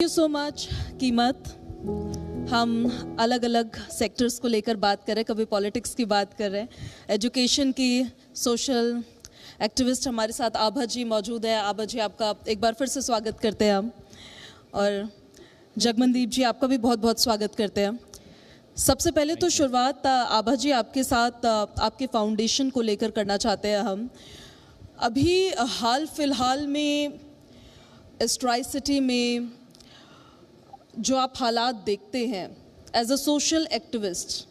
You so much कीमत हम अलग अलग सेक्टर्स को लेकर बात कर रहे हैं, कभी पॉलिटिक्स की बात कर रहे हैं। एजुकेशन की सोशल एक्टिविस्ट हमारे साथ आभा जी मौजूद है। आभा जी, आपका एक बार फिर से स्वागत करते हैं हम। और जगमनदीप जी, आपका भी बहुत बहुत स्वागत करते हैं। सबसे पहले तो शुरुआत, आभा जी, आपके साथ, आपके फाउंडेशन को लेकर करना चाहते हैं हम। अभी हाल फ़िलहाल में इस सिटी में जो आप हालात देखते हैं एज अ सोशल एक्टिविस्ट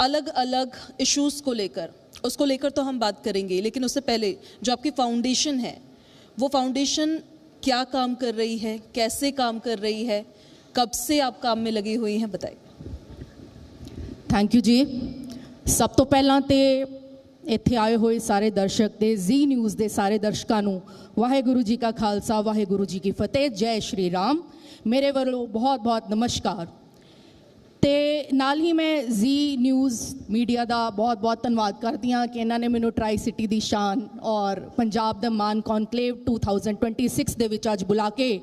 अलग अलग इश्यूज़ को लेकर, उसको लेकर तो हम बात करेंगे, लेकिन उससे पहले जो आपकी फाउंडेशन है, वो फाउंडेशन क्या काम कर रही है, कैसे काम कर रही है, कब से आप काम में लगी हुई हैं, बताइए। थैंक यू जी। सब तो पहला तो ਇੱਥੇ ਆਏ ਹੋਏ ਸਾਰੇ ਦਰਸ਼ਕ ਤੇ ਜ਼ੀ ਨਿਊਜ਼ ਦੇ ਸਾਰੇ ਦਰਸ਼ਕਾਂ ਨੂੰ ਵਾਹਿਗੁਰੂ ਜੀ ਕਾ ਖਾਲਸਾ, ਵਾਹਿਗੁਰੂ ਜੀ ਕੀ ਫਤਿਹ, ਜੈ ਸ਼੍ਰੀ ਰਾਮ। ਮੇਰੇ ਵੱਲੋਂ ਬਹੁਤ ਬਹੁਤ ਨਮਸਕਾਰ। ਤੇ ਨਾਲ ਹੀ ਮੈਂ ਜ਼ੀ ਨਿਊਜ਼ ਮੀਡੀਆ ਦਾ ਬਹੁਤ ਬਹੁਤ ਧੰਨਵਾਦ ਕਰਦੀ ਹਾਂ ਕਿ ਇਹਨਾਂ ਨੇ ਮੈਨੂੰ ਟਰਾਈ ਸਿਟੀ ਦੀ ਸ਼ਾਨ ਔਰ ਪੰਜਾਬ ਦਾ ਮਾਨ ਕੌਨਕਲੇਵ 2026 ਦੇ ਵਿੱਚ ਅੱਜ ਬੁਲਾ ਕੇ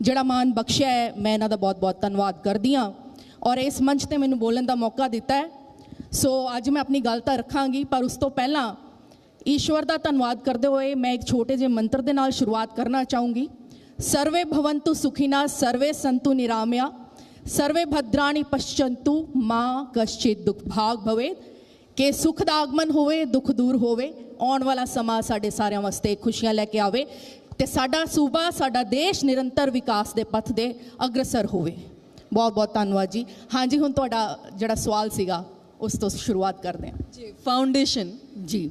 ਜਿਹੜਾ ਮਾਨ ਬਖਸ਼ਿਆ ਹੈ, ਮੈਂ ਇਹਨਾਂ ਦਾ ਬਹੁਤ ਬਹੁਤ ਧੰਨਵਾਦ ਕਰਦੀ ਹਾਂ। ਔਰ ਇਸ ਮੰਚ ਤੇ ਮੈਨੂੰ ਬੋਲਣ ਦਾ ਮੌਕਾ ਦਿੱਤਾ ਹੈ। ਸੋ ਅੱਜ ਮੈਂ ਆਪਣੀ ਗੱਲ ਤਾਂ ਰੱਖਾਂਗੀ, ਪਰ ਉਸ ਤੋਂ ਪਹਿਲਾਂ ਈਸ਼ਵਰ ਦਾ ਧੰਨਵਾਦ ਕਰਦੇ ਹੋਏ ਮੈਂ ਇੱਕ ਛੋਟੇ ਜਿਹੇ ਮੰਤਰ ਦੇ ਨਾਲ ਸ਼ੁਰੂਆਤ ਕਰਨਾ ਚਾਹੂੰਗੀ। ਸਰਵੇ ਭਵੰਤੂ ਸੁਖੀਨਾ, ਸਰਵੇ ਸੰਤੂ ਨਿਰਾਮਿਆ, ਸਰਵੇ ਭਦਰਾਣੀ ਪਸ਼ਚੰਤੂ, ਮਾ ਕਸ਼ਚਿਤ ਦੁਖ ਭਾਗ ਭਵੇ। ਕਿ ਸੁਖ ਦਾ ਆਗਮਨ ਹੋਵੇ, ਦੁੱਖ ਦੂਰ ਹੋਵੇ, ਆਉਣ ਵਾਲਾ ਸਮਾਂ ਸਾਡੇ ਸਾਰਿਆਂ ਵਾਸਤੇ ਖੁਸ਼ੀਆਂ ਲੈ ਕੇ ਆਵੇ ਤੇ ਸਾਡਾ ਸੂਬਾ, ਸਾਡਾ ਦੇਸ਼ ਨਿਰੰਤਰ ਵਿਕਾਸ ਦੇ ਪਥ ਦੇ ਅਗਰਸਰ ਹੋਵੇ। ਬਹੁਤ ਬਹੁਤ ਧੰਨਵਾਦ ਜੀ। ਹਾਂਜੀ, ਹੁਣ ਤੁਹਾਡਾ ਜਿਹੜਾ ਸਵਾਲ ਸੀਗਾ ਉਸ ਤੋਂ ਸ਼ੁਰੂਆਤ ਕਰਦੇ ਹਾਂ जी फाउंडेशन ਜੀ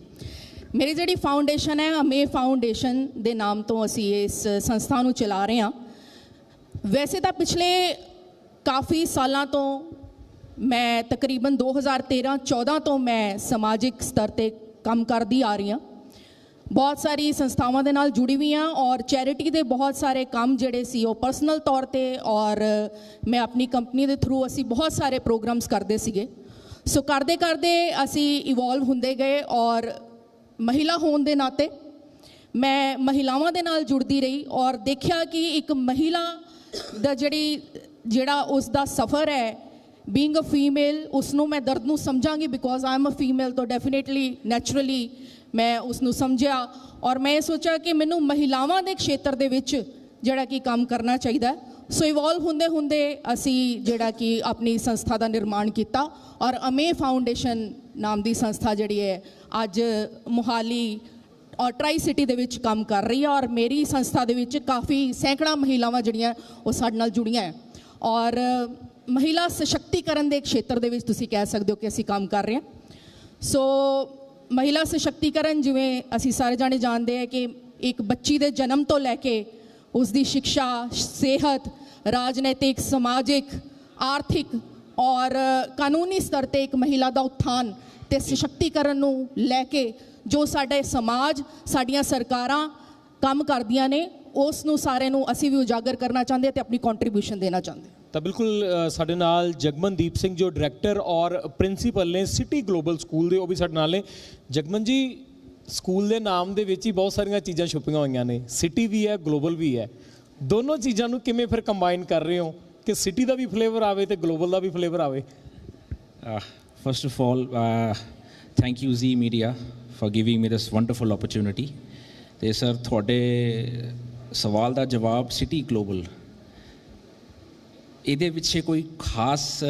ਮੇਰੀ ਜਿਹੜੀ ਫਾਊਂਡੇਸ਼ਨ ਹੈ ਅਮੇ ਫਾਊਂਡੇਸ਼ਨ ਦੇ ਨਾਮ ਤੋਂ ਅਸੀਂ ਇਸ ਸੰਸਥਾ ਨੂੰ ਚਲਾ ਰਹੇ ਹਾਂ ਵੈਸੇ ਤਾਂ ਪਿਛਲੇ ਕਾਫੀ ਸਾਲਾਂ ਤੋਂ ਮੈਂ ਤਕਰੀਬਨ 2013-14 ਤੋਂ ਮੈਂ ਸਮਾਜਿਕ ਸਤਰ ਤੇ ਕੰਮ ਕਰਦੀ ਆ ਰਹੀ ਹਾਂ ਬਹੁਤ ਸਾਰੀ ਸੰਸਥਾਵਾਂ ਦੇ ਨਾਲ ਜੁੜੀ ਹੋਈ ਹਾਂ ਔਰ ਚੈਰਿਟੀ ਦੇ ਬਹੁਤ ਸਾਰੇ ਕੰਮ ਜਿਹੜੇ ਸੀ ਉਹ ਪਰਸਨਲ ਤੌਰ ਤੇ ਔਰ ਮੈਂ ਆਪਣੀ ਕੰਪਨੀ ਦੇ ਥਰੂ ਅਸੀਂ ਬਹੁਤ ਸਾਰੇ ਪ੍ਰੋਗਰਾਮਸ ਕਰਦੇ ਸੀਗੇ ਸੋ ਕਰਦੇ ਕਰਦੇ ਅਸੀਂ ਇਵੋਲਵ ਹੁੰਦੇ ਗਏ ਔਰ ਮਹਿਲਾ ਹੋਣ ਦੇ ਨਾਤੇ ਮੈਂ ਮਹਿਲਾਵਾਂ ਦੇ ਨਾਲ ਜੁੜਦੀ ਰਹੀ ਔਰ ਦੇਖਿਆ ਕਿ ਇੱਕ ਮਹਿਲਾ ਦਾ ਜਿਹੜੀ, ਜਿਹੜਾ ਉਸ ਦਾ ਸਫ਼ਰ ਹੈ ਬੀਇੰਗ ਅ ਫੀਮੇਲ ਉਸ ਨੂੰ ਮੈਂ ਦਰਦ ਨੂੰ ਸਮਝਾਂਗੀ because I am a female ਤੋਂ ਡੈਫੀਨਿਟਲੀ ਨੈਚੁਰਲੀ ਮੈਂ ਉਸ ਨੂੰ ਸਮਝਿਆ ਔਰ ਮੈਂ ਇਹ ਸੋਚਿਆ ਕਿ ਮੈਨੂੰ ਮਹਿਲਾਵਾਂ ਦੇ ਖੇਤਰ ਦੇ ਵਿੱਚ ਜਿਹੜਾ ਕਿ ਕੰਮ ਕਰਨਾ ਚਾਹੀਦਾ ਸੋ ਇਵੋਲਵ ਹੁੰਦੇ ਹੁੰਦੇ ਅਸੀਂ ਜਿਹੜਾ ਕਿ ਆਪਣੀ ਸੰਸਥਾ ਦਾ ਨਿਰਮਾਣ ਕੀਤਾ ਔਰ ਅਮੇ ਫਾਊਂਡੇਸ਼ਨ ਨਾਮ ਦੀ ਸੰਸਥਾ ਜਿਹੜੀ ਹੈ ਅੱਜ ਮੁਹਾਲੀ ਔਰ ਟਰਾਈ ਸਿਟੀ ਦੇ ਵਿੱਚ ਕੰਮ ਕਰ ਰਹੀ ਹੈ ਔਰ ਮੇਰੀ ਸੰਸਥਾ ਦੇ ਵਿੱਚ ਕਾਫੀ ਸੈਂਕੜਾ ਮਹਿਲਾਵਾਂ ਜਿਹੜੀਆਂ ਉਹ ਸਾਡੇ ਨਾਲ ਜੁੜੀਆਂ ਹੈ ਔਰ ਮਹਿਲਾ ਸਸ਼ਕਤੀਕਰਨ ਦੇ ਖੇਤਰ ਦੇ ਵਿੱਚ ਤੁਸੀਂ ਕਹਿ ਸਕਦੇ ਹੋ ਕਿ ਅਸੀਂ ਕੰਮ ਕਰ ਰਹੇ ਹਾਂ ਸੋ ਮਹਿਲਾ ਸਸ਼ਕਤੀਕਰਨ ਜਿਵੇਂ ਅਸੀਂ ਸਾਰੇ ਜਾਣੇ ਜਾਣਦੇ ਹਾਂ ਕਿ ਇੱਕ ਬੱਚੀ ਦੇ ਜਨਮ ਤੋਂ ਲੈ ਕੇ ਉਸ ਦੀ ਸਿੱਖਿਆ ਸਿਹਤ ਰਾਜਨੀਤਿਕ ਸਮਾਜਿਕ ਆਰਥਿਕ ਔਰ ਕਾਨੂੰਨੀ ਸਤਰ ਤੇ ਇੱਕ ਮਹਿਲਾ ਦਾ ਉત્ਥਾਨ ਤੇ ਸਸ਼ਕਤੀਕਰਨ ਨੂੰ ਲੈ ਕੇ ਜੋ ਸਾਡੇ ਸਮਾਜ ਸਾਡੀਆਂ ਸਰਕਾਰਾਂ ਕੰਮ ਕਰਦੀਆਂ ਨੇ ਉਸ ਨੂੰ ਸਾਰੇ ਨੂੰ ਅਸੀਂ ਵੀ ਉਜਾਗਰ ਕਰਨਾ ਚਾਹੁੰਦੇ ਹਾਂ ਤੇ ਆਪਣੀ ਕੰਟਰੀਬਿਊਸ਼ਨ ਦੇਣਾ ਚਾਹੁੰਦੇ ਤਾਂ ਬਿਲਕੁਲ ਸਾਡੇ ਨਾਲ ਜਗਮਨਦੀਪ ਸਿੰਘ ਜੋ ਡਾਇਰੈਕਟਰ ਔਰ ਪ੍ਰਿੰਸੀਪਲ ਨੇ ਸਿਟੀ ਗਲੋਬਲ ਸਕੂਲ ਦੇ, ਉਹ ਵੀ ਸਾਡੇ ਨਾਲ ਨੇ। ਜਗਮਨ ਜੀ ਸਕੂਲ ਦੇ ਨਾਮ ਦੇ ਵਿੱਚ ਹੀ ਬਹੁਤ ਸਾਰੀਆਂ ਚੀਜ਼ਾਂ ਛੁਪੀਆਂ ਹੋਈਆਂ ਨੇ। ਸਿਟੀ ਵੀ ਹੈ ਗਲੋਬਲ ਵੀ ਹੈ। ਦੋਨੋਂ ਚੀਜ਼ਾਂ ਨੂੰ ਕਿਵੇਂ ਫਿਰ ਕੰਬਾਈਨ ਕਰ ਰਹੇ ਹੋ? ਕਿ ਸਿਟੀ ਦਾ ਵੀ ਫਲੇਵਰ ਆਵੇ ਤੇ ਗਲੋਬਲ ਦਾ ਵੀ ਫਲੇਵਰ ਆਵੇ? First of all thank you Zee media Z giving for this me this wonderful ਤੇ ਸਰ ਤੁਹਾਡੇ ਸਵਾਲ ਦਾ ਜਵਾਬ ਸਿਟੀ ਗਲੋਬਲ ਇਹਦੇ ਪਿੱਛੇ ਕੋਈ ਖਾਸ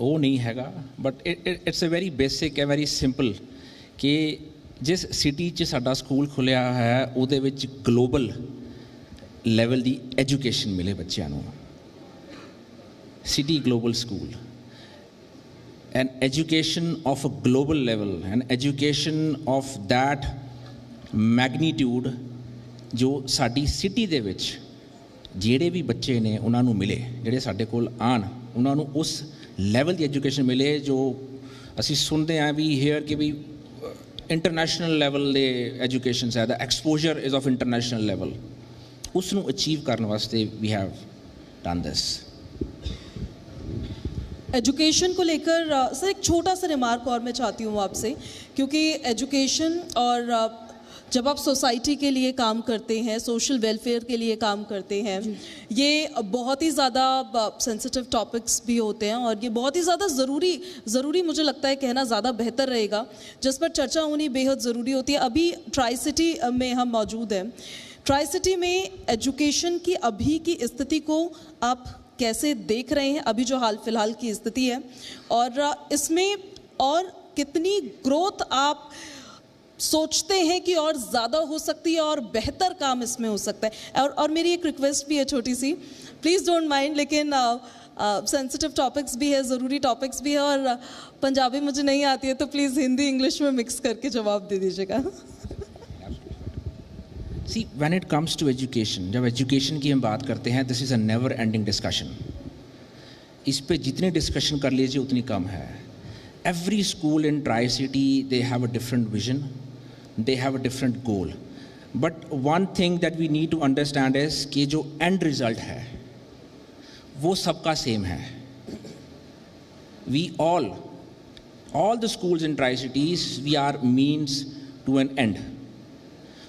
ਉਹ ਨਹੀਂ ਹੈਗਾ but it's a very basic ਹੈ ਵੈਰੀ ਸਿੰਪਲ ਕਿ ਜਿਸ ਸਿਟੀ 'ਚ ਸਾਡਾ ਸਕੂਲ ਖੁੱਲਿਆ ਹੈ, ਉਹਦੇ ਵਿੱਚ ਗਲੋਬਲ ਲੈਵਲ ਦੀ ਐਜੂਕੇਸ਼ਨ ਮਿਲੇ ਬੱਚਿਆਂ ਨੂੰ। City global school an education of a global level, an education of that magnitude ਜੋ ਸਾਡੀ ਸਿਟੀ ਦੇ ਵਿੱਚ ਜਿਹੜੇ ਵੀ ਬੱਚੇ ਨੇ ਉਹਨਾਂ ਨੂੰ ਮਿਲੇ ਜਿਹੜੇ ਸਾਡੇ ਕੋਲ ਆਣ ਉਹਨਾਂ ਨੂੰ ਉਸ ਲੈਵਲ ਦੀ ਐਜੂਕੇਸ਼ਨ ਮਿਲੇ ਜੋ ਅਸੀਂ ਸੁਣਦੇ ਆਂ ਵੀ ਹੇਅਰ ਕਿ ਵੀ ਇੰਟਰਨੈਸ਼ਨਲ ਲੈਵਲ ਦੇ ਐਜੂਕੇਸ਼ਨ ਹੈ ਦਾ exposure is of international level ਉਸ ਨੂੰ ਅਚੀਵ ਕਰਨ ਵਾਸਤੇ we have done this education को लेकर अ, सर एक छोटा सा रिमार्क और मैं चाहती हूँ आपसे क्योंकि एजुकेशन और अ, जब आप सोसाइटी के लिए काम करते हैं सोशल वेलफेयर के लिए काम करते हैं ये बहुत ही ज़्यादा सेंसिटिव टॉपिक्स भी होते हैं और ये बहुत ही ज़्यादा ज़रूरी ज़रूरी मुझे लगता है कहना ज़्यादा बेहतर रहेगा जिस पर चर्चा होनी बेहद ज़रूरी होती है अभी ट्राई सिटी में हम मौजूद हैं ट्राई सिटी में एजुकेशन की अभी की स्थिति को आप कैसे देख रहे हैं? अभी जो हाल फ़िलहाल की स्थिति है। और इसमें और कितनी ग्रोथ आप सोचते हैं कि और ज़्यादा हो सकती है और बेहतर काम इसमें हो सकता है? और और मेरी एक रिक्वेस्ट भी है छोटी सी। प्लीज़ डोंट माइंड लेकिन सेंसिटिव टॉपिक्स भी है, ज़रूरी टॉपिक्स भी है और पंजाबी मुझे नहीं आती है तो प्लीज़ हिंदी इंग्लिश में मिक्स करके जवाब दे दीजिएगा। See when it comes to education जब एजुकेशन की हम बात करते हैं this is a never ending discussion इस पे जितनी डिस्कशन कर लीजिए, उतनी कम है। Every school in tricity they have a different vision they have a different goal but one thing that we need to understand is कि जो एंड रिज़ल्ट है, वो सबका सेम है। We all all the schools in tri cities we are means to an end.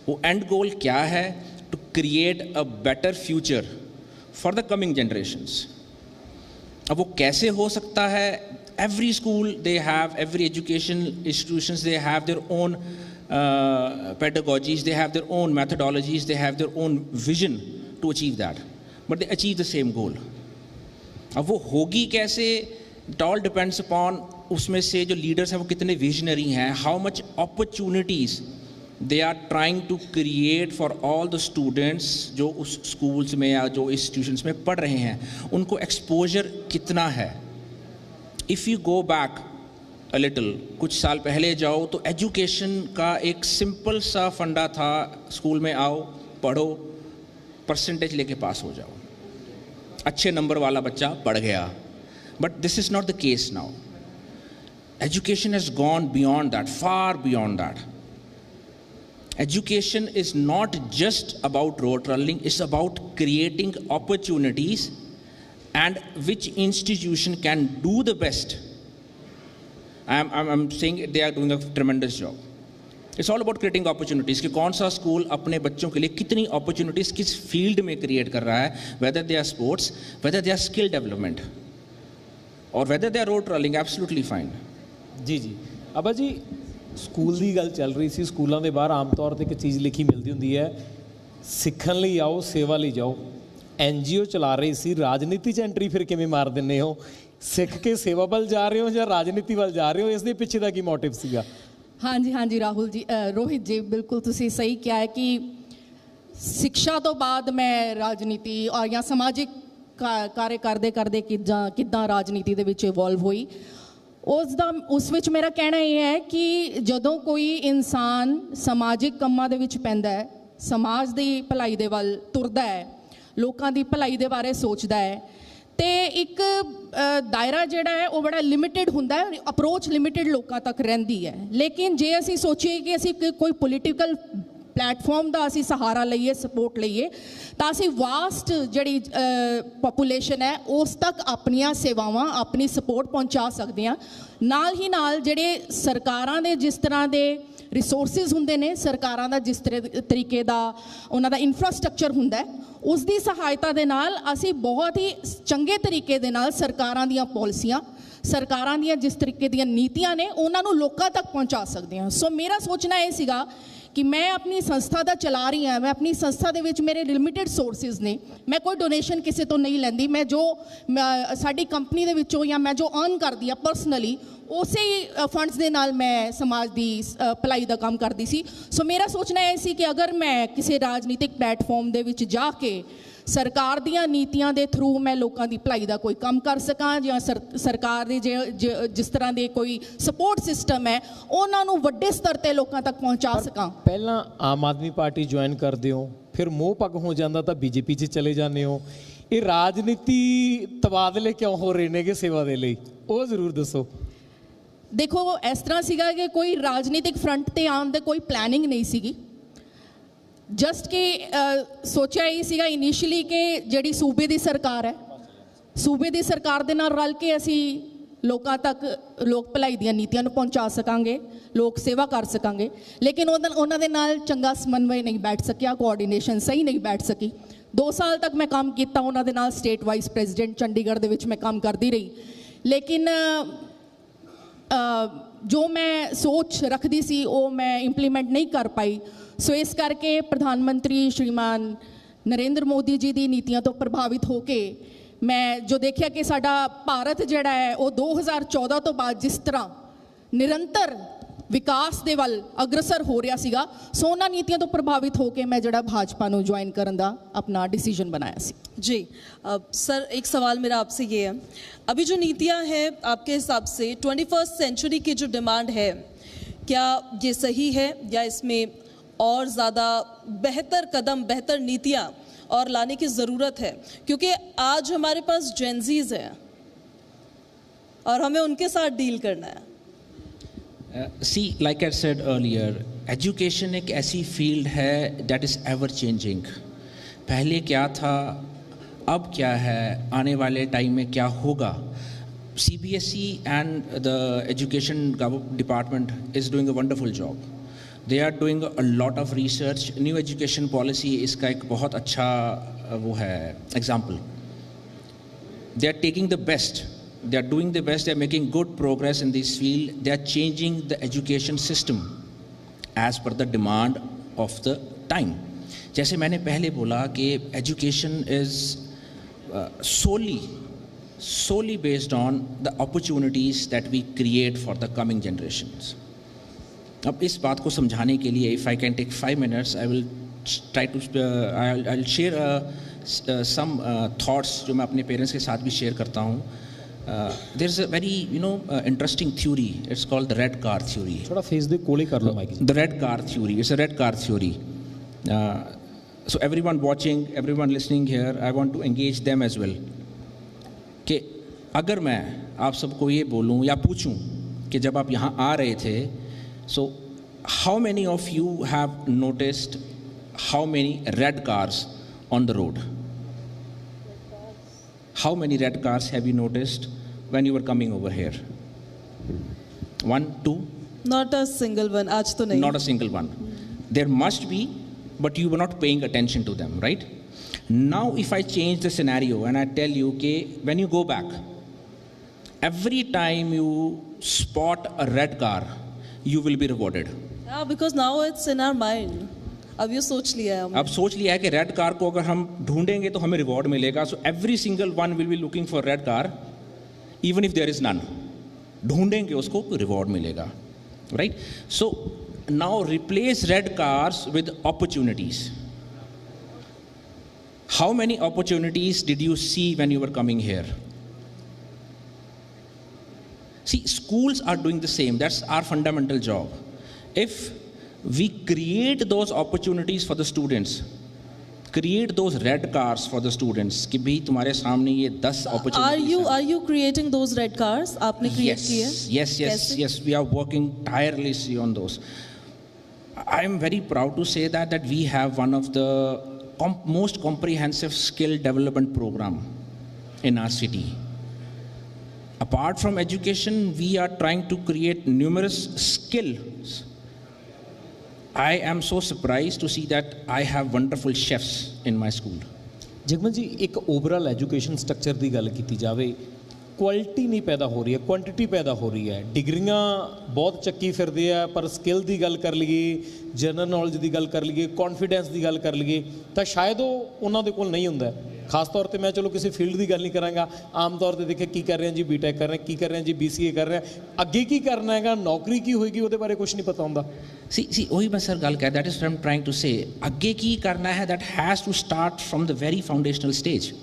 वो end goal क्या है to create a better future for the coming generations अब वो कैसे हो सकता है? Every school they have every education institutions they have their own pedagogies, they have their own methodologies, they have their own vision to achieve that. But they achieve the same goal. अब वो होगी कैसे? It all depends upon उसमें से जो leaders हैं, वो कितने विजनरी हैं? How much opportunities they are trying to create for all the students जो उस स्कूल्स में या जो इंस्टीट्यूशंस में पढ़ रहे हैं, उनको एक्सपोजर कितना है? If you go back a little कुछ साल पहले जाओ तो एजुकेशन का एक सिंपल सा फंडा था स्कूल में आओ, पढ़ो परसेंटेज लेके पास हो जाओ। अच्छे नंबर वाला बच्चा पढ़ गया। But this is not the case now education has gone beyond that far beyond that Education is not just about road running, it's about creating opportunities and which institution can do the best. I'm, I'm, I'm saying they are doing a tremendous job. It's all about creating opportunities. कि कौन सा school अपने बच्चों के लिए कितनी opportunities किस field में क्रिएट कर रहा है whether they are sports whether they are skill development और whether they are road trolling absolutely fine जी जी अबा जी ਸਕੂਲ ਦੀ ਗੱਲ ਚੱਲ ਰਹੀ ਸੀ। ਸਕੂਲਾਂ ਦੇ ਬਾਹਰ ਆਮ ਤੌਰ ਤੇ ਇੱਕ ਚੀਜ਼ ਲਿਖੀ ਮਿਲਦੀ ਹੁੰਦੀ ਹੈ ਸਿੱਖਣ ਲਈ ਆਓ ਸੇਵਾ ਲਈ ਜਾਓ। ਐਨਜੀਓ ਚਲਾ ਰਹੀ ਸੀ। ਰਾਜਨੀਤੀ 'ਚ ਐਂਟਰੀ ਫਿਰ ਕਿਵੇਂ ਮਾਰ ਦਿੰਨੇ ਹੋ? ਸਿੱਖ ਕੇ ਸੇਵਾ ਵੱਲ ਜਾ ਰਹੇ ਹੋ ਜਾਂ ਰਾਜਨੀਤੀ ਵੱਲ ਜਾ ਰਹੇ ਹੋ? ਇਸ ਦੇ ਪਿੱਛੇ ਦਾ ਕੀ ਮੋਟਿਵ ਸੀਗਾ? ਹਾਂਜੀ ਹਾਂਜੀ ਰਾਹੁਲ ਜੀ ਅ, ਰੋਹਿਤ ਜੀ ਬਿਲਕੁਲ ਤੁਸੀਂ ਸਹੀ ਕਿਹਾ ਹੈ ਕਿ ਸਿੱਖਿਆ ਤੋਂ ਬਾਅਦ ਮੈਂ ਰਾਜਨੀਤੀ ਔਰ ਜਾਂ ਸਮਾਜਿਕ ਕਾ- ਕਾਰਜ ਕਰਦੇ ਕਰਦੇ ਕਿੱਦਾਂ ਕਿੱਦਾਂ ਰਾਜਨੀਤੀ ਦੇ ਵਿੱਚ ਇਵੋਲਵ ਹੋਈ। ਉਸ ਦਾ ਉਸ ਵਿੱਚ ਮੇਰਾ ਕਹਿਣਾ ਇਹ ਹੈ ਕਿ ਜਦੋਂ ਕੋਈ ਇਨਸਾਨ ਸਮਾਜਿਕ ਕੰਮਾਂ ਦੇ ਵਿੱਚ ਪੈਂਦਾ ਹੈ, ਸਮਾਜ ਦੀ ਭਲਾਈ ਦੇ ਵੱਲ ਤੁਰਦਾ ਹੈ, ਲੋਕਾਂ ਦੀ ਭਲਾਈ ਦੇ ਬਾਰੇ ਸੋਚਦਾ ਹੈ, ਤੇ ਇੱਕ ਦਾਇਰਾ ਜਿਹੜਾ ਹੈ ਉਹ ਬੜਾ ਲਿਮਿਟਿਡ ਹੁੰਦਾ ਹੈ ਅਪਰੋਚ ਲਿਮਿਟਿਡ ਲੋਕਾਂ ਤੱਕ ਰਹਿੰਦੀ ਹੈ। ਲੇਕਿਨ ਜੇ ਅਸੀਂ ਸੋਚੀਏ ਕਿ ਅਸੀਂ ਕ- ਕੋਈ ਪੋਲੀਟੀਕਲ ਪਲੇਟਫਾਰਮ ਦਾ ਅਸੀਂ ਸਹਾਰਾ ਲਈਏ, ਸਪੋਰਟ ਲਈਏ, ਤਾਂ ਅਸੀਂ ਵਾਸਟ ਜਿਹੜੀ ਪੋਪੂਲੇਸ਼ਨ ਹੈ, ਉਸ ਤੱਕ ਆਪਣੀਆਂ ਸੇਵਾਵਾਂ, ਆਪਣੀ ਸਪੋਰਟ ਪਹੁੰਚਾ ਸਕਦੇ ਹਾਂ। ਨਾਲ ਹੀ ਨਾਲ ਜਿਹੜੇ ਸਰਕਾਰਾਂ ਦੇ ਜਿਸ ਤਰ੍ਹਾਂ ਦੇ ਰਿਸੋਰਸਸ ਹੁੰਦੇ ਨੇ, ਸਰਕਾਰਾਂ ਦਾ ਜਿਸ ਤਰ੍ਹਾਂ ਤਰੀਕੇ ਦਾ ਉਹਨਾਂ ਦਾ ਇਨਫਰਾਸਟ੍ਰਕਚਰ ਹੁੰਦਾ ਹੈ ਉਸ ਦੀ ਸਹਾਇਤਾ ਦੇ ਨਾਲ ਅਸੀਂ ਬਹੁਤ ਹੀ ਚੰਗੇ ਤਰੀਕੇ ਦੇ ਨਾਲ ਸਰਕਾਰਾਂ ਦੀਆਂ ਪਾਲਿਸੀਆਂ, ਸਰਕਾਰਾਂ ਦੀਆਂ ਜਿਸ ਤਰੀਕੇ ਦੀਆਂ ਨੀਤੀਆਂ ਨੇ, ਉਹਨਾਂ ਨੂੰ ਲੋਕਾਂ ਤੱਕ ਪਹੁੰਚਾ ਸਕਦੇ ਹਾਂ। ਸੋ ਮੇਰਾ ਸੋਚਣਾ ਇਹ ਸੀਗਾ ਕਿ ਮੈਂ ਆਪਣੀ ਸੰਸਥਾ ਦਾ ਚਲਾ ਰਹੀ ਹਾਂ, ਮੈਂ ਆਪਣੀ ਸੰਸਥਾ ਦੇ ਵਿੱਚ ਮੇਰੇ ਲਿਮਿਟਿਡ ਸੋਰਸਿਸ ਨੇ। ਮੈਂ ਕੋਈ ਡੋਨੇਸ਼ਨ ਕਿਸੇ ਤੋਂ ਨਹੀਂ ਲੈਂਦੀ। ਮੈਂ ਜੋ, ਮੈਂ- ਸਾਡੀ ਕੰਪਨੀ ਦੇ ਵਿੱਚੋਂ ਜਾਂ ਮੈਂ ਜੋ ਅਰਨ ਕਰਦੀ ਆ ਪਰਸਨਲੀ ਉਸੇ ਫੰਡਸ ਦੇ ਨਾਲ ਮੈਂ ਸਮਾਜ ਦੀ ਭਲਾਈ ਦਾ ਕੰਮ ਕਰਦੀ ਸੀ। ਸੋ ਮੇਰਾ ਸੋਚਣਾ ਇਹ ਸੀ ਕਿ ਅਗਰ ਮੈਂ ਕਿਸੇ ਰਾਜਨੀਤਿਕ ਪਲੇਟਫਾਰਮ ਦੇ ਵਿੱਚ ਜਾ ਕੇ ਸਰਕਾਰ ਦੀਆਂ ਨੀਤੀਆਂ ਦੇ ਥਰੂ ਮੈਂ ਲੋਕਾਂ ਦੀ ਭਲਾਈ ਦਾ ਕੋਈ ਕੰਮ ਕਰ ਸਕਾਂ ਜਾਂ ਸਰ- ਸਰਕਾਰ ਦੇ ਜਿਸ ਤਰ੍ਹਾਂ ਦੇ ਕੋਈ ਸਪੋਰਟ ਸਿਸਟਮ ਹੈ ਉਹਨਾਂ ਨੂੰ ਵੱਡੇ ਸਤਰ ਤੇ ਲੋਕਾਂ ਤੱਕ ਪਹੁੰਚਾ ਸਕਾਂ। ਪਹਿਲਾਂ ਆਮ ਆਦਮੀ ਪਾਰਟੀ ਜੁਆਇਨ ਕਰਦੇ ਹੋ ਫਿਰ ਮੋਹ ਪੱਗ ਹੋ ਜਾਂਦਾ ਤਾਂ ਬੀਜੇਪੀ 'ਚ ਚਲੇ ਜਾਂਦੇ ਹੋ। ਇਹ ਰਾਜਨੀਤੀ ਤਬਾਦਲੇ ਕਿਉਂ ਹੋ ਰਹੇ ਨੇਗੇ ਸੇਵਾ ਦੇ ਲਈ? ਉਹ ਜ਼ਰੂਰ ਦੱਸੋ। ਦੇਖੋ ਇਸ ਤਰ੍ਹਾਂ ਸੀਗਾ ਕਿ ਕੋਈ ਰਾਜਨੀਤਿਕ ਫਰੰਟ ਤੇ ਆਉਣ ਦੇ ਕੋਈ ਪਲੈਨਿੰਗ ਨਹੀਂ ਸੀਗੀ। ਜਸਟ ਕਿ ਸੋਚਿਆ ਇਹ ਸੀਗਾ ਇਨੀਸ਼ੀਅਲੀ ਕਿ ਜਿਹੜੀ ਸੂਬੇ ਦੀ ਸਰਕਾਰ ਹੈ ਸੂਬੇ ਦੀ ਸਰਕਾਰ ਦੇ ਨਾਲ ਰਲ ਕੇ ਅਸੀਂ ਲੋਕਾਂ ਤੱਕ ਲੋਕ ਭਲਾਈ ਦੀਆਂ ਨੀਤੀਆਂ ਨੂੰ ਪਹੁੰਚਾ ਸਕਾਂਗੇ ਲੋਕ ਸੇਵਾ ਕਰ ਸਕਾਂਗੇ ਲੇਕਿਨ ਉਹਨਾਂ ਦੇ ਨਾਲ ਚੰਗਾ ਸਮਨਵय ਨਹੀਂ ਬੈਠ ਸਕਿਆ ਕੋਆਰਡੀਨੇਸ਼ਨ ਸਹੀ ਨਹੀਂ ਬੈਠ ਸਕੀ 2 ਸਾਲ ਤੱਕ ਮੈਂ ਕੰਮ ਕੀਤਾ ਉਹਨਾਂ ਦੇ ਨਾਲ ਸਟੇਟ ਵਾਈਸ ਪ੍ਰੈਜ਼ੀਡੈਂਟ ਚੰਡੀਗੜ੍ਹ ਦੇ ਵਿੱਚ ਮੈਂ ਕੰਮ ਕਰਦੀ ਰਹੀ ਲੇਕਿਨ ਜੋ ਮੈਂ ਸੋਚ ਰੱਖਦੀ ਸੀ ਉਹ ਮੈਂ ਇੰਪਲੀਮੈਂਟ ਨਹੀਂ ਕਰ ਪਾਈ ਸੋ ਇਸ ਕਰਕੇ ਪ੍ਰਧਾਨ ਮੰਤਰੀ ਸ਼੍ਰੀਮਾਨ ਨਰਿੰਦਰ ਮੋਦੀ ਜੀ ਦੀ ਨੀਤੀਆਂ ਤੋਂ ਪ੍ਰਭਾਵਿਤ ਹੋ ਕੇ ਮੈਂ ਜੋ ਦੇਖਿਆ ਕਿ ਸਾਡਾ ਭਾਰਤ ਜਿਹੜਾ ਹੈ ਉਹ 2014 ਤੋਂ ਬਾਅਦ ਜਿਸ ਤਰ੍ਹਾਂ ਨਿਰੰਤਰ ਵਿਕਾਸ ਦੇ ਵੱਲ ਅਗਰਸਰ ਹੋ ਰਿਹਾ ਸੀਗਾ ਸੋ ਉਹਨਾਂ ਨੀਤੀਆਂ ਤੋਂ ਪ੍ਰਭਾਵਿਤ ਹੋ ਕੇ ਮੈਂ ਜਿਹੜਾ ਭਾਜਪਾ ਨੂੰ ਜੁਆਇਨ ਕਰਨ ਦਾ ਆਪਣਾ ਡਿਸੀਜਨ ਬਣਾਇਆ ਸੀ जी अब सर एक सवाल मेरा आपसे ये है अभी जो नीतियां हैं आपके हिसाब से ट्वेंटी फर्स्ट सेंचुरी की जो डिमांड है क्या ये सही है या इसमें और ज़्यादा बेहतर कदम, बेहतर नीतियाँ और लाने की ज़रूरत है। क्योंकि आज हमारे पास जेंजीज हैं और हमें उनके साथ डील करना है। See like I said earlier education एक ऐसी फ़ील्ड है दैट इज़ एवर चेंजिंग पहले क्या था, अब क्या है, आने वाले टाइम में क्या होगा? C B S E and the education department is doing a wonderful job they are doing a lot of research new education policy इसका एक बहुत अच्छा अ, वो है example they are taking the best they are doing the best they are making good progress in this field they are changing the education system as per the demand of the time जैसे मैंने पहले बोला कि education is solely solely based on the opportunities that we create for the coming generations अब इस बात को समझाने के लिए if I can take five minutes I will try to I will share some thoughts जो मैं अपने पेरेंट्स के साथ भी शेयर करता हूँ। There is a very you know interesting theory it's called the red car theory थोड़ा फेस दे कोले कर लो the red car theory it's a red car theory so everyone watching everyone listening here I want to engage them as well कि अगर मैं आप सबको ये बोलूँ या पूछूँ कि जब आप यहाँ आ रहे थे So, how many of you have noticed how many red cars on the road? How many red cars have you noticed when you were coming over here? One, two? Not a single one. Aaj to nahi. Not a single one. There must be, but you were not paying attention to them, right? Now, if I change the scenario and I tell you, okay, when you go back, every time you spot a red car, you will be rewarded. Yeah, because now it's in our mind. अब ये सोच लिया है हमने अब सोच लिया है कि रेड कार को अगर हम ढूंढेंगे तो हमें रिवॉर्ड मिलेगा so every single one will be looking for red car even if there is none ढूंढेंगे उसको रिवॉर्ड मिलेगा right so now replace red cars with opportunities how many opportunities did you see when you were coming here See, schools are doing the same. That's our fundamental job. If we create those opportunities for the students, create those red cars for the students कि भाई तुम्हारे सामने ये 10 Are opportunities you हैं। are you creating those red cars? आपने create yes, की है? yes, yes, कैसे? yes. We are working tirelessly on those. I am very proud to say that that we have one of the com- most comprehensive skill development program in our city. Apart from education, we are trying to create numerous skills. I am so surprised to see that I have wonderful chefs in my school. Jagman ji ਇੱਕ overall education structure ਦੀ ਗੱਲ ਕੀਤੀ ਜਾਵੇ quality ਨਹੀਂ ਪੈਦਾ ਹੋ ਰਹੀ ਹੈ ਕੁਆਂਟੀਟੀ ਪੈਦਾ ਹੋ ਰਹੀ ਹੈ। ਡਿਗਰੀਆਂ ਬਹੁਤ ਚੱਕੀ ਫਿਰਦੇ ਆ ਪਰ ਸਕਿੱਲ ਦੀ ਗੱਲ ਕਰ ਲਈਏ ਜਨਰਲ ਨੌਲੇਜ ਦੀ ਗੱਲ ਕਰ ਲਈਏ ਕੌਨਫੀਡੈਂਸ ਦੀ ਗੱਲ ਕਰ ਲਈਏ ਤਾਂ ਸ਼ਾਇਦ ਉਹ ਉਹਨਾਂ ਦੇ ਕੋਲ ਨਹੀਂ ਹੁੰਦਾ ਖਾਸ ਤੌਰ ਤੇ ਮੈਂ ਚਲੋ ਕਿਸੇ ਫੀਲਡ ਦੀ ਗੱਲ ਨਹੀਂ ਕਰਾਂਗਾ ਆਮ ਤੌਰ ਤੇ ਦੇਖੇ ਕੀ ਕਰ ਰਹੇ ਹਾਂ ਜੀ ਬੀਟੈਕ ਕਰ ਰਹੇ ਕੀ ਕਰ ਰਹੇ ਹਾਂ ਜੀ ਬੀਸੀਏ ਕਰ ਰਹੇ ਹਾਂ ਅੱਗੇ ਕੀ ਕਰਨਾ ਹੈਗਾ ਨੌਕਰੀ ਕੀ ਹੋਏਗੀ ਉਹਦੇ ਬਾਰੇ ਕੁਝ ਨਹੀਂ ਪਤਾ ਹੁੰਦਾ। ਸੀ see, ਉਹੀ ਮੈਂ ਸਰ ਗੱਲ ਕਰ that is what I'm trying to ਅੱਗੇ ਕੀ ਕਰਨਾ ਹੈ that has to start from the very foundational stage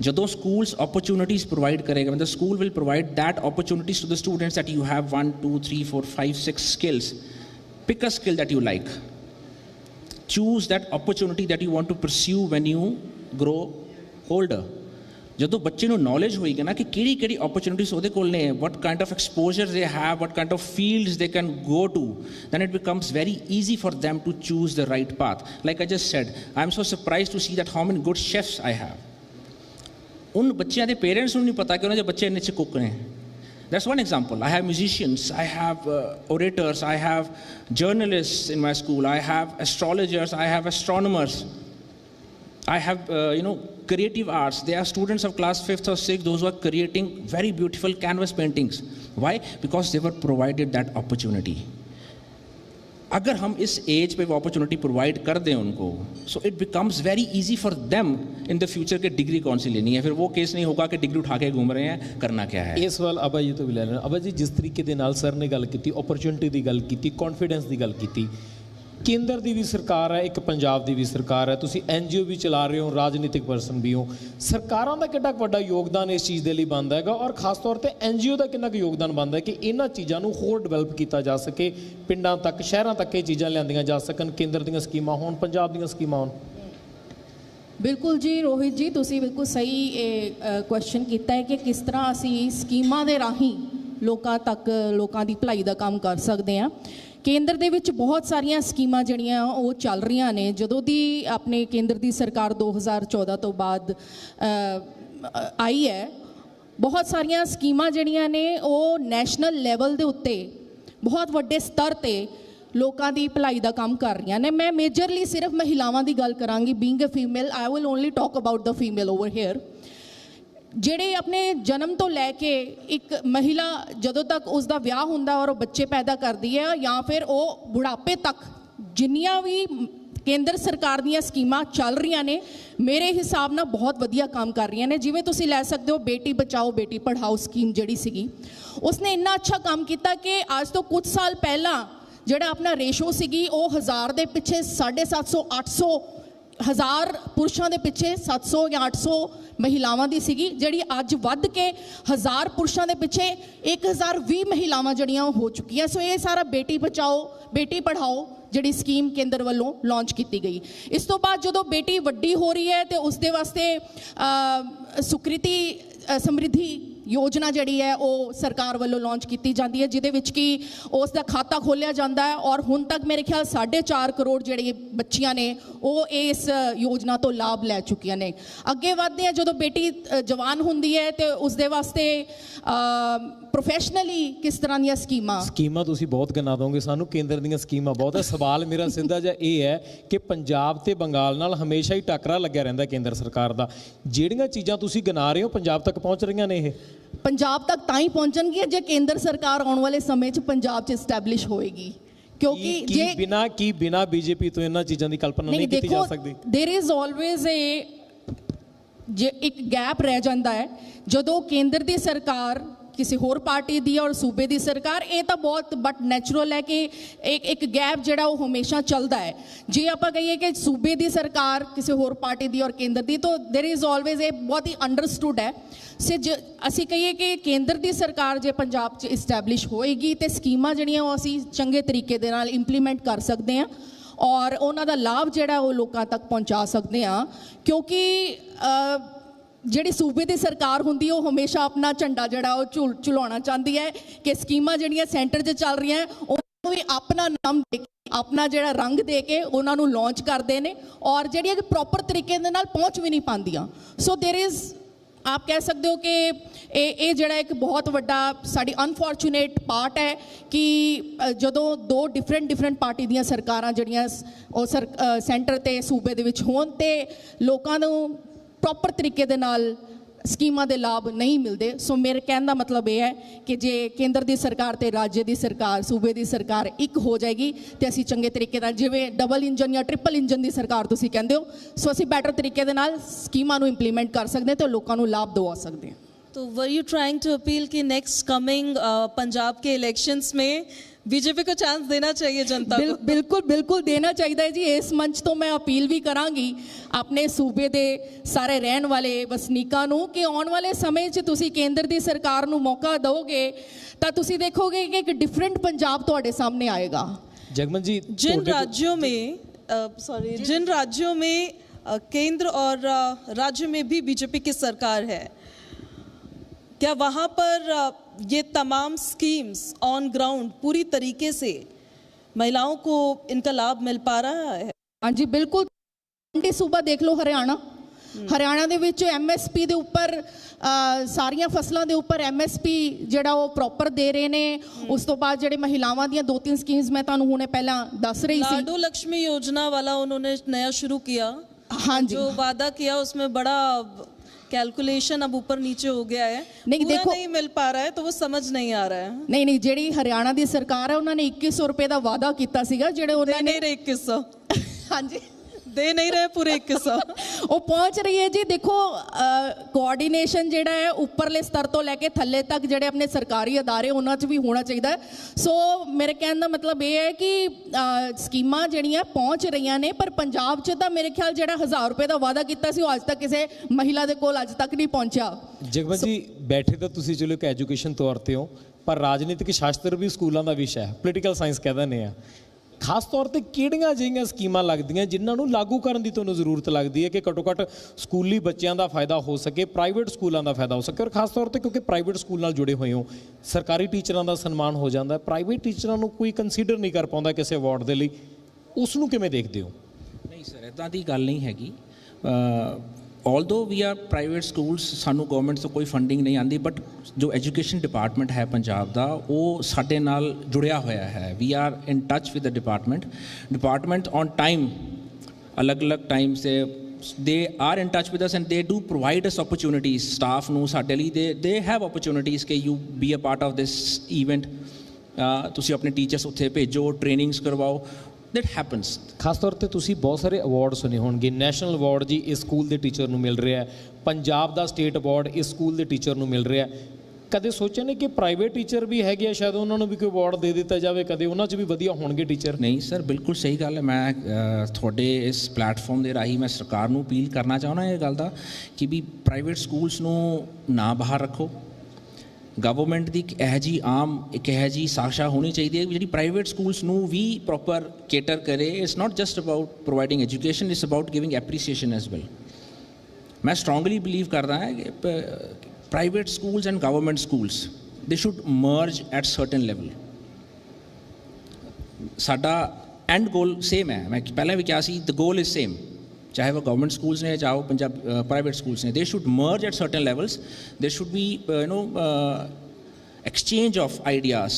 ਜਦੋਂ ਸਕੂਲਸ ਓਪਰਚ्युनिटीज ਪ੍ਰੋਵਾਈਡ ਕਰੇਗਾ ਮਤਲਬ school will provide that opportunities to the students that you have 1 2 3 4 5 6 skills pick a skill that you like choose that opportunity that you want to pursue when you grow older ਜਦੋਂ ਬੱਚੇ ਨੂੰ knowledge ਹੋਏਗੀ ਨਾ ਕਿ ਕਿਹੜੀ ਕਿਹੜੀ opportunities ਉਹਦੇ ਕੋਲ ਨੇ what kind of exposure they have what kind of fields they can go to then it becomes very easy for them to choose the right path like I just said I am so surprised to see that how many good chefs I have ਬੱਚਿਆਂ ਦੇ parents ਨੂੰ ਨਹੀਂ ਪਤਾ ਕਿ ਉਹਨਾਂ ਦੇ ਬੱਚੇ ਇੰਨੇ ਅੱਛੇ ਕੁੱਕ ਨੇ That's one example. I have musicians, I have uh, orators, I have journalists in my school, I have astrologers, I have astronomers. I have, uh, you know, creative arts. There are students of class 5th or 6th, those who are creating very beautiful canvas paintings. Why? Because they were provided that opportunity. अगर हम इस as पे वो opportunity provide कर दें उनको so it becomes very easy for them in the future के degree कौन सी लेनी है फिर वो केस नहीं होगा कि डिग्री उठा के घूम रहे हैं करना क्या है ਇਸ ਵੱਲ ਅਬਾ ਜੀ ਤੋਂ ਵੀ ਲੈ ਲੈਣਾ ਅਬਾ ਜੀ ਜਿਸ ਤਰੀਕੇ ਦੇ ਨਾਲ ਸਰ ਨੇ ਗੱਲ ਕੀਤੀ ਓਪਰਚੁਨਿਟੀ ਦੀ ਗੱਲ ਕੀਤੀ ਕੌਨਫੀਡੈਂਸ ਦੀ ਗੱਲ ਕੀਤੀ ਕੇਂਦਰ ਦੀ ਵੀ ਸਰਕਾਰ ਹੈ, ਇੱਕ ਪੰਜਾਬ ਦੀ ਵੀ ਸਰਕਾਰ ਹੈ। ਤੁਸੀਂ ਐਨਜੀਓ ਵੀ ਚਲਾ ਰਹੇ ਹੋ, ਰਾਜਨੀਤਿਕ ਪਰਸਨ ਵੀ ਹੋ। ਸਰਕਾਰਾਂ ਦਾ ਕਿੰਨਾ ਕੁ ਵੱਡਾ ਯੋਗਦਾਨ ਇਸ ਚੀਜ਼ ਦੇ ਲਈ ਬਣਦਾ ਹੈਗਾ ਔਰ ਖਾਸ ਤੌਰ ਤੇ ਐਨਜੀਓ ਦਾ ਕਿੰਨਾ ਕੁ ਯੋਗਦਾਨ ਬਣਦਾ ਹੈ ਕਿ ਇਹਨਾਂ ਚੀਜ਼ਾਂ ਨੂੰ ਹੋਰ ਡਿਵੈਲਪ ਕੀਤਾ ਜਾ ਸਕੇ, ਪਿੰਡਾਂ ਤੱਕ, ਸ਼ਹਿਰਾਂ ਤੱਕ ਇਹ ਚੀਜ਼ਾਂ ਲਿਆਂਦੀਆਂ ਜਾ ਸਕਣ, ਕੇਂਦਰ ਦੀਆਂ ਸਕੀਮਾਂ ਹੋਣ, ਪੰਜਾਬ ਦੀਆਂ ਸਕੀਮਾਂ ਹੋਣ। ਬਿਲਕੁਲ ਜੀ, ਰੋਹਿਤ ਜੀ, ਤੁਸੀਂ ਬਿਲਕੁਲ ਸਹੀ ਇਹ ਕੁਐਸਚਨ ਕੀਤਾ ਹੈ ਕਿ ਕਿਸ ਤਰ੍ਹਾਂ ਅਸੀਂ ਸਕੀਮਾਂ ਦੇ ਰਾਹੀਂ ਲੋਕਾਂ ਤੱਕ, ਲੋਕਾਂ ਦੀ ਭਲਾਈ ਦਾ ਕੰਮ ਕਰ ਸਕਦੇ ਹਾਂ। ਕੇਂਦਰ ਦੇ ਵਿੱਚ ਬਹੁਤ ਸਾਰੀਆਂ ਸਕੀਮਾਂ ਜਿਹੜੀਆਂ ਉਹ ਚੱਲ ਰਹੀਆਂ ਨੇ। ਜਦੋਂ ਦੀ ਆਪਣੇ ਕੇਂਦਰ ਦੀ ਸਰਕਾਰ 2014 ਤੋਂ ਬਾਅਦ ਆਈ ਹੈ, ਬਹੁਤ ਸਾਰੀਆਂ ਸਕੀਮਾਂ ਜਿਹੜੀਆਂ ਨੇ ਉਹ ਨੈਸ਼ਨਲ ਲੈਵਲ ਦੇ ਉੱਤੇ, ਬਹੁਤ ਵੱਡੇ ਸਤਰ ਤੇ ਲੋਕਾਂ ਦੀ ਭਲਾਈ ਦਾ ਕੰਮ ਕਰ ਰਹੀਆਂ ਨੇ। ਮੈਂ ਮੇਜਰਲੀ ਸਿਰਫ ਮਹਿਲਾਵਾਂ ਦੀ ਗੱਲ ਕਰਾਂਗੀ being a female I will only talk about the female over here ਜਿਹੜੇ ਆਪਣੇ ਜਨਮ ਤੋਂ ਲੈ ਕੇ ਇੱਕ ਮਹਿਲਾ ਜਦੋਂ ਤੱਕ ਉਸ ਦਾ ਵਿਆਹ ਹੁੰਦਾ ਔਰ ਉਹ ਬੱਚੇ ਪੈਦਾ ਕਰਦੀ ਹੈ ਜਾਂ ਫਿਰ ਉਹ ਬੁਢਾਪੇ ਤੱਕ ਜਿੰਨੀਆਂ ਵੀ ਕੇਂਦਰ ਸਰਕਾਰ ਦੀਆਂ ਸਕੀਮਾਂ ਚੱਲ ਰਹੀਆਂ ਨੇ, ਮੇਰੇ ਹਿਸਾਬ ਨਾਲ ਬਹੁਤ ਵਧੀਆ ਕੰਮ ਕਰ ਰਹੀਆਂ ਨੇ। ਜਿਵੇਂ ਤੁਸੀਂ ਲੈ ਸਕਦੇ ਹੋ ਬੇਟੀ ਬਚਾਓ, ਬੇਟੀ ਪੜ੍ਹਾਓ ਸਕੀਮ ਜਿਹੜੀ ਸੀਗੀ। ਉਸਨੇ ਇੰਨਾ ਅੱਛਾ ਕੰਮ ਕੀਤਾ ਕਿ ਅੱਜ ਤੋਂ ਕੁਝ ਸਾਲ ਪਹਿਲਾਂ ਜਿਹੜਾ ਆਪਣਾ ਰੇਸ਼ੋ ਸੀਗੀ, ਉਹ ਹਜ਼ਾਰ ਦੇ ਪਿੱਛੇ 750 800 ਹਜ਼ਾਰ ਪੁਰਸ਼ਾਂ ਦੇ ਪਿੱਛੇ 700 ਜਾਂ 800 ਮਹਿਲਾਵਾਂ ਦੀ ਸੀਗੀ, ਜਿਹੜੀ ਅੱਜ ਵੱਧ ਕੇ ਹਜ਼ਾਰ ਪੁਰਸ਼ਾਂ ਦੇ ਪਿੱਛੇ 1020 ਮਹਿਲਾਵਾਂ ਜਿਹੜੀਆਂ ਉਹ ਹੋ ਚੁੱਕੀਆਂ। ਸੋ ਇਹ ਸਾਰਾ ਬੇਟੀ ਬਚਾਓ, ਬੇਟੀ ਪੜ੍ਹਾਓ ਜਿਹੜੀ ਸਕੀਮ ਕੇਂਦਰ ਵੱਲੋਂ ਲਾਂਚ ਕੀਤੀ ਗਈ। ਇਸ ਤੋਂ ਬਾਅਦ ਜਦੋਂ ਬੇਟੀ ਵੱਡੀ ਹੋ ਰਹੀ ਹੈ ਤੇ ਉਸ ਦੇ ਵਾਸਤੇ ਸੁਕ੍ਰਿਤੀ ਸਮਰਿੱਧੀ ਯੋਜਨਾ ਜਿਹੜੀ ਹੈ ਉਹ ਸਰਕਾਰ ਵੱਲੋਂ ਲਾਂਚ ਕੀਤੀ ਜਾਂਦੀ ਹੈ, ਜਿਹਦੇ ਵਿੱਚ ਕਿ ਉਸ ਦਾ ਖਾਤਾ ਖੋਲਿਆ ਜਾਂਦਾ ਹੈ ਔਰ ਹੁਣ ਤੱਕ ਮੇਰੇ ਖਿਆਲ 4.5 ਕਰੋੜ ਜਿਹੜੇ ਬੱਚੀਆਂ ਨੇ, ਉਹ ਇਸ ਯੋਜਨਾ ਤੋਂ ਲਾਭ ਲੈ ਚੁੱਕੀਆਂ ਨੇ। ਅੱਗੇ ਵਧਦੇ ਆ ਜਦੋਂ ਬੇਟੀ ਜਵਾਨ ਹੁੰਦੀ ਹੈ ਤੇ ਉਸ ਦੇ ਵਾਸਤੇ ਪ੍ਰੋਫੈਸ਼ਨਲੀ ਕਿਸ ਤਰ੍ਹਾਂ ਦੀਆਂ ਸਕੀਮਾਂ? ਸਕੀਮਾਂ ਤੁਸੀਂ ਬਹੁਤ ਗਿਣਾ ਦੋਗੇ, ਸਾਨੂੰ ਕੇਂਦਰ ਦੀਆਂ ਸਕੀਮਾਂ ਬਹੁਤ ਹੈ। ਸਵਾਲ ਮੇਰਾ ਸਿੱਧਾ ਜਿਹਾ ਇਹ ਹੈ ਕਿ ਪੰਜਾਬ ਤੇ ਬੰਗਾਲ ਨਾਲ ਹਮੇਸ਼ਾ ਹੀ ਟੱਕਰਾ ਲੱਗਿਆ ਰਹਿੰਦਾ ਕੇਂਦਰ ਸਰਕਾਰ ਦਾ। ਜਿਹੜੀਆਂ ਚੀਜ਼ਾਂ ਤੁਸੀਂ ਗਿਣਾ ਰਹੇ ਹੋ, ਪੰਜਾਬ ਤੱਕ ਪਹੁੰਚ ਰਹੀਆਂ ਨੇ ਇਹ? ਪੰਜਾਬ ਤੱਕ ਤਾਂ ਹੀ ਪਹੁੰਚਣਗੀਆਂ ਜੇ ਕੇਂਦਰ ਸਰਕਾਰ ਆਉਣ ਵਾਲੇ ਸਮੇਂ 'ਚ ਪੰਜਾਬ 'ਚ ਸਟੈਬਲਿਸ਼ ਹੋਏਗੀ ਕਿਉਂਕਿ ਕੀ- ਕੀ ਜੇ ਬਿਨਾ ਕੀ ਬਿਨਾ ਬੀਜੇਪੀ ਤੋਂ ਇਹਨਾਂ ਚੀਜ਼ਾਂ ਦੀ ਕਲਪਨਾ ਨਹੀਂ ਕੀਤੀ ਜਾ ਸਕਦੀ देयर इज ਆਲਵੇਜ਼ ਏ ਜੇ ਇੱਕ ਗੈਪ ਰਹਿ ਜਾਂਦਾ ਹੈ ਜਦੋਂ ਕੇਂਦਰ ਦੀ ਸਰਕਾਰ ਕਿਸੇ ਹੋਰ ਪਾਰਟੀ ਦੀ ਔਰ ਸੂਬੇ ਦੀ ਸਰਕਾਰ ਇਹ ਤਾਂ ਬਹੁਤ ਬਟ ਨੈਚੁਰਲ ਹੈ ਕਿ ਇੱਕ ਇੱਕ ਗੈਪ ਜਿਹੜਾ ਉਹ ਹਮੇਸ਼ਾ ਚੱਲਦਾ ਹੈ ਜੇ ਆਪਾਂ ਕਹੀਏ ਕਿ ਸੂਬੇ ਦੀ ਸਰਕਾਰ ਕਿਸੇ ਹੋਰ ਪਾਰਟੀ ਦੀ ਔਰ ਕੇਂਦਰ ਦੀ ਤਾਂ देयर इज ਆਲਵੇਜ਼ ਇਹ ਬਹੁਤ ਹੀ ਅੰਡਰਸਟੂਡ ਹੈ ਸੇ ਜ- ਅਸੀਂ ਕਹੀਏ ਕਿ ਕੇਂਦਰ ਦੀ ਸਰਕਾਰ ਜੇ ਪੰਜਾਬ 'ਚ ਇਸਟੈਬਲਿਸ਼ ਹੋਏਗੀ ਤੇ ਸਕੀਮਾਂ ਜਿਹੜੀਆਂ ਉਹ ਅਸੀਂ ਚੰਗੇ ਤਰੀਕੇ ਦੇ ਨਾਲ ਇੰਪਲੀਮੈਂਟ ਕਰ ਸਕਦੇ ਹਾਂ ਔਰ ਉਹਨਾਂ ਦਾ ਲਾਭ ਜਿਹੜਾ ਉਹ ਲੋਕਾਂ ਤੱਕ ਪਹੁੰਚਾ ਸਕਦੇ ਆ ਕਿਉਂਕਿ ਅ, ਜਿਹੜੀ ਸੂਬੇ ਦੀ ਸਰਕਾਰ ਹੁੰਦੀ ਹੈ ਉਹ ਹਮੇਸ਼ਾ ਆਪਣਾ ਝੰਡਾ ਜਿਹੜਾ ਉਹ ਝੁਲ ਝੁਲਾਉਣਾ ਚਾਹੁੰਦੀ ਹੈ ਕਿ ਸਕੀਮਾਂ ਜਿਹੜੀਆਂ ਸੈਂਟਰ 'ਚ ਚੱਲ ਰਹੀਆਂ ਉਹਨੂੰ ਵੀ ਆਪਣਾ ਨਾਮ ਦੇ ਕੇ ਆਪਣਾ ਜਿਹੜਾ ਰੰਗ ਦੇ ਕੇ ਉਹਨਾਂ ਨੂੰ ਲਾਂਚ ਕਰਦੇ ਨੇ ਔਰ ਜਿਹੜੀਆਂ ਕਿ ਪ੍ਰੋਪਰ ਤਰੀਕੇ ਦੇ ਨਾਲ ਪਹੁੰਚ ਵੀ ਨਹੀਂ ਪਾਉਂਦੀਆਂ ਸੋ देयर इज ਆਪ ਕਹਿ ਸਕਦੇ ਹੋ ਕਿ ਇਹ ਇਹ ਜਿਹੜਾ ਇੱਕ ਬਹੁਤ ਵੱਡਾ ਸਾਡੀ ਅਨਫੋਰਚੂਨੇਟ ਪਾਰਟ ਹੈ ਕਿ ਅ, ਜਦੋਂ ਦੋ ਡਿਫਰੈਂਟ ਡਿਫਰੈਂਟ ਪਾਰਟੀ ਦੀਆਂ ਸਰਕਾਰਾਂ ਜਿਹੜੀਆਂ ਸ- ਉਹ ਸਰ ਸੈਂਟਰ ਤੇ ਸੂਬੇ ਦੇ ਵਿੱਚ ਹੋਣ ਤੇ ਲੋਕਾਂ ਨੂੰ ਪ੍ਰੋਪਰ ਤਰੀਕੇ ਦੇ ਨਾਲ ਸਕੀਮਾਂ ਦੇ ਲਾਭ ਨਹੀਂ ਮਿਲਦੇ। ਸੋ ਮੇਰੇ ਕਹਿਣ ਦਾ ਮਤਲਬ ਇਹ ਹੈ ਕਿ ਜੇ ਕੇਂਦਰ ਦੀ ਸਰਕਾਰ ਤੇ ਰਾਜ ਦੀ ਸਰਕਾਰ, ਸੂਬੇ ਦੀ ਸਰਕਾਰ ਇੱਕ ਹੋ ਜਾਏਗੀ, ਤੇ ਅਸੀਂ ਚੰਗੇ ਤਰੀਕੇ ਨਾਲ, ਜਿਵੇਂ ਡਬਲ ਇੰਜਨ ਜਾਂ ਟ੍ਰਿਪਲ ਇੰਜਨ ਦੀ ਸਰਕਾਰ ਤੁਸੀਂ ਕਹਿੰਦੇ ਹੋ ਸੋ ਅਸੀਂ ਬੈਟਰ ਤਰੀਕੇ ਦੇ ਨਾਲ ਸਕੀਮਾਂ ਨੂੰ ਇੰਪਲੀਮੈਂਟ ਕਰ ਸਕਦੇ ਹਾਂ ਤੇ ਲੋਕਾਂ ਨੂੰ ਲਾਭ ਦਵਾ ਸਕਦੇ ਹਾਂ। तो were you trying to appeal कि नेक्स्ट कमिंग पंजाब के इलेक्शंस में बीजेपी को चांस देना चाहिए जनता बिल, को? बिल्कुल बिल्कुल देना चाहिए जी। इस मंच तो मैं अपील भी ਕਰਾਂਗੀ अपने सूबे के सारे रहन वाले वसनीकों कि आने वाले समय से तुम ਤੁਸੀਂ की सरकार को मौका दोगे तो तुम देखोगे कि एक डिफरेंट पंजाब ਪੰਜਾਬ ਤੁਹਾਡੇ ਸਾਹਮਣੇ जगमन जी जिन तो- राज्यों में सॉरी जिन राज्यों में केंद्र और राज्य में भी बीजेपी की सरकार है क्या वहाँ पर अ, ये तमाम स्कीम्स ऑन ग्राउंड पूरी तरीके से महिलाओं को इनका लाभ मिल पा रहा है ਹਾਂਜੀ ਬਿਲਕੁਲ ਆਂਟੀ ਸੂਬਾ ਦੇਖ ਲਓ ਹਰਿਆਣਾ ਹਰਿਆਣਾ ਦੇ ਵਿੱਚ ਐਮਐਸਪੀ ਦੇ ਉੱਪਰ ਅ, ਸਾਰੀਆਂ ਫਸਲਾਂ ਦੇ ਉੱਪਰ ਐਮਐਸਪੀ ਜਿਹੜਾ ਉਹ ਪ੍ਰੋਪਰ ਦੇ ਰਹੇ ਨੇ ਉਸ ਤੋਂ ਬਾਅਦ ਜਿਹੜੇ ਮਹਿਲਾਵਾਂ ਦੀਆਂ ਦੋ ਤਿੰਨ ਸਕੀਮਸ ਮੈਂ ਤੁਹਾਨੂੰ ਹੁਣੇ ਪਹਿਲਾਂ ਦੱਸ ਰਹੀ ਸੀ लाडू लक्ष्मी योजना वाला उन्होंने नया शुरू किया हाँ जी। जो वादा किया उसमें बड़ा कैलकुलेशन अब ऊपर नीचे हो गया है नहीं, पूरा देखो- नहीं मिल पा रहा है तो वो समझ नहीं आ रहा है ਨਹੀਂ ਨਹੀਂ ਜਿਹੜੀ ਹਰਿਆਣਾ ਦੀ ਸਰਕਾਰ ਹੈ ਉਹਨਾਂ ਨੇ 2100 ਰੁਪਏ ਦਾ ਵਾਅਦਾ ਕੀਤਾ ਸੀਗਾ ਜਿਹੜੇ दे ਉਹਨਾਂ ਨੇ नहीं रहे इक्कीस सौ ਹਾਂਜੀ दे नहीं रहे पूरे इक्कीस सौ ਉਹ ਪਹੁੰਚ ਰਹੀ ਹੈ ਜੀ ਦੇਖੋ ਕੋਆਰਡੀਨੇਸ਼ਨ ਜਿਹੜਾ ਹੈ ਉੱਪਰਲੇ ਸਤਰ ਤੋਂ ਲੈ ਕੇ ਥੱਲੇ ਤੱਕ ਜਿਹੜੇ ਆਪਣੇ ਸਰਕਾਰੀ ਅਦਾਰੇ ਉਹਨਾਂ 'ਚ ਵੀ ਹੋਣਾ ਚਾਹੀਦਾ ਹੈ ਸੋ ਮੇਰੇ ਕਹਿਣ ਦਾ ਮਤਲਬ ਇਹ ਹੈ ਕਿ ਅ, ਸਕੀਮਾਂ ਜਿਹੜੀਆਂ ਪਹੁੰਚ ਰਹੀਆਂ ਨੇ ਪਰ ਪੰਜਾਬ 'ਚ ਤਾਂ ਮੇਰੇ ਖਿਆਲ ਜਿਹੜਾ 1000 ਰੁਪਏ ਦਾ ਵਾਅਦਾ ਕੀਤਾ ਸੀ ਉਹ ਅੱਜ ਤੱਕ ਕਿਸੇ ਮਹਿਲਾ ਦੇ ਕੋਲ ਅੱਜ ਤੱਕ ਨਹੀਂ ਪਹੁੰਚਿਆ ਜਗਮਨ ਜੀ ਬੈਠੇ ਤਾਂ ਤੁਸੀਂ ਚਲੋ ਇੱਕ ਐਜੂਕੇਸ਼ਨ ਤੌਰ ਤੇ ਹੋ ਪਰ ਰਾਜਨੀਤਿਕ ਸ਼ਾਸਤਰ ਵੀ ਸਕੂਲਾਂ ਦਾ ਵਿਸ਼ਾ ਹੈ ਪੋਲੀਟੀਕਲ ਸਾਇੰਸ ਕਹਿੰਦੇ ਨੇ ਆ ਖਾਸ ਤੌਰ ਤੇ ਕਿਹੜੀਆਂ ਅਜਿਹੀਆਂ ਸਕੀਮਾਂ ਲੱਗਦੀਆਂ ਜਿਨ੍ਹਾਂ ਨੂੰ ਲਾਗੂ ਕਰਨ ਦੀ ਤੁਹਾਨੂੰ ਜ਼ਰੂਰਤ ਲੱਗਦੀ ਹੈ ਕਿ ਘੱਟੋ ਘੱਟ ਸਕੂਲੀ ਬੱਚਿਆਂ ਦਾ ਫਾਇਦਾ ਹੋ ਸਕੇ, ਪ੍ਰਾਈਵੇਟ ਸਕੂਲਾਂ ਦਾ ਫਾਇਦਾ ਹੋ ਸਕੇ? ਔਰ ਖਾਸ ਤੌਰ ਤੇ ਕਿਉਂਕਿ ਪ੍ਰਾਈਵੇਟ ਸਕੂਲ ਨਾਲ ਜੁੜੇ ਹੋਏ ਹੋ, ਸਰਕਾਰੀ ਟੀਚਰਾਂ ਦਾ ਸਨਮਾਨ ਹੋ ਜਾਂਦਾ ਹੈ, ਪ੍ਰਾਈਵੇਟ ਟੀਚਰਾਂ ਨੂੰ ਕੋਈ ਕੰਸੀਡਰ ਨਹੀਂ ਕਰ ਪਾਉਂਦਾ ਕਿਸੇ ਅਵਾਰਡ ਦੇ ਲਈ। ਉਸ ਨੂੰ ਕਿਵੇਂ ਦੇਖਦੇ ਹੋ? ਨਹੀਂ ਸਰ ਇਦਾਂ ਦੀ ਗੱਲ ਨਹੀਂ ਹੈਗੀ। Although we are private schools ਸਾਨੂੰ ਗਵਰਨਮੈਂਟ ਤੋਂ ਕੋਈ ਫੰਡਿੰਗ ਨਹੀਂ ਆਂਦੀ ਬਟ ਜੋ ਐਜੂਕੇਸ਼ਨ ਡਿਪਾਰਟਮੈਂਟ ਹੈ ਪੰਜਾਬ ਦਾ, ਉਹ ਸਾਡੇ ਨਾਲ ਜੁੜਿਆ ਹੋਇਆ ਹੈ। We are in touch with the department department on time ਅਲੱਗ-ਅਲੱਗ time say they are in touch with us and they do provide us opportunities staff ਨੂੰ ਸਾਡੇ ਲਈ ਦੇ ਦੇ ਹੈਵ ਓਪਰਚ्युनिटीज ਕਿ you be a part of this event ਤੁਸੀਂ ਆਪਣੇ teachers ਉੱਥੇ ਭੇਜੋ trainings ਕਰਵਾਓ। ਦੈਟ ਹੈਪਨਸ ਖਾਸ ਤੌਰ ਤੇ ਤੁਸੀਂ ਬਹੁਤ ਸਾਰੇ ਅਵਾਰਡ ਸੁਣੇ ਹੋਣਗੇ। ਨੈਸ਼ਨਲ ਅਵਾਰਡ ਜੀ ਇਸ ਸਕੂਲ ਦੇ ਟੀਚਰ ਨੂੰ ਮਿਲ ਰਿਹਾ ਹੈ। ਪੰਜਾਬ ਦਾ ਸਟੇਟ ਅਵਾਰਡ ਇਸ ਸਕੂਲ ਦੇ ਟੀਚਰ ਨੂੰ ਮਿਲ ਰਿਹਾ ਹੈ। ਕਦੇ ਸੋਚਿਆ ਨਹੀਂ ਕਿ ਪ੍ਰਾਈਵੇਟ ਟੀਚਰ ਵੀ ਹੈਗੇ ਆ ਸ਼ਾਇਦ ਉਹਨਾਂ ਨੂੰ ਵੀ ਕੋਈ ਅਵਾਰਡ ਦੇ ਦਿੱਤਾ ਜਾਵੇ? ਕਦੇ ਉਹਨਾਂ 'ਚ ਵੀ ਵਧੀਆ ਹੋਣਗੇ ਟੀਚਰ ਨਹੀਂ ਸਰ ਬਿਲਕੁਲ ਸਹੀ ਗੱਲ ਹੈ। ਮੈਂ ਤੁਹਾਡੇ ਇਸ ਪਲੇਟਫਾਰਮ ਦੇ ਰਾਹੀਂ ਮੈਂ ਸਰਕਾਰ ਨੂੰ ਅਪੀਲ ਕਰਨਾ ਚਾਹੁੰਦਾ ਇਹ ਗੱਲ ਦਾ ਕਿ ਵੀ ਪ੍ਰਾਈਵੇਟ ਸਕੂਲਸ ਨੂੰ ਨਾ ਬਾਹਰ ਰੱਖੋ। ਗਵਰਨਮੈਂਟ ਦੀ ਇੱਕ ਇਹੋ ਜਿਹੀ ਆਮ, ਇੱਕ ਇਹੋ ਜਿਹੀ ਸਾਖਸ਼ਾ ਹੋਣੀ ਚਾਹੀਦੀ ਹੈ ਕਿ ਜਿਹੜੀ ਪ੍ਰਾਈਵੇਟ ਸਕੂਲਸ ਨੂੰ ਵੀ ਪ੍ਰੋਪਰ ਕੇਟਰ ਕਰੇ। It's not just about providing education it's about giving appreciation as well ਮੈਂ ਸਟਰੋਂਗਲੀ ਬਲੀਵ ਕਰਦਾ ਹਾਂ ਕਿ private schools and government schools they should merge at certain level ਸਾਡਾ ਐਂਡ ਗੋਲ ਸੇਮ ਹੈ। ਮੈਂ ਪਹਿਲਾਂ ਵੀ ਕਿਹਾ ਸੀ ਦ ਗੋਲ ਇਜ਼ ਸੇਮ ਚਾਹੇ ਉਹ ਗਵਰਨਮੈਂਟ ਸਕੂਲਸ ਨੇ ਚਾਹੇ ਉਹ ਪੰਜਾਬ ਪ੍ਰਾਈਵੇਟ ਸਕੂਲਸ ਨੇ they should merge at certain levels they should be you know exchange of ideas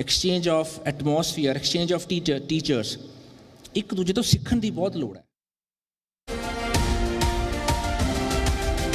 exchange of atmosphere exchange of teacher teachers ਇੱਕ ਦੂਜੇ ਤੋਂ ਸਿੱਖਣ ਦੀ ਬਹੁਤ ਲੋੜ ਹੈ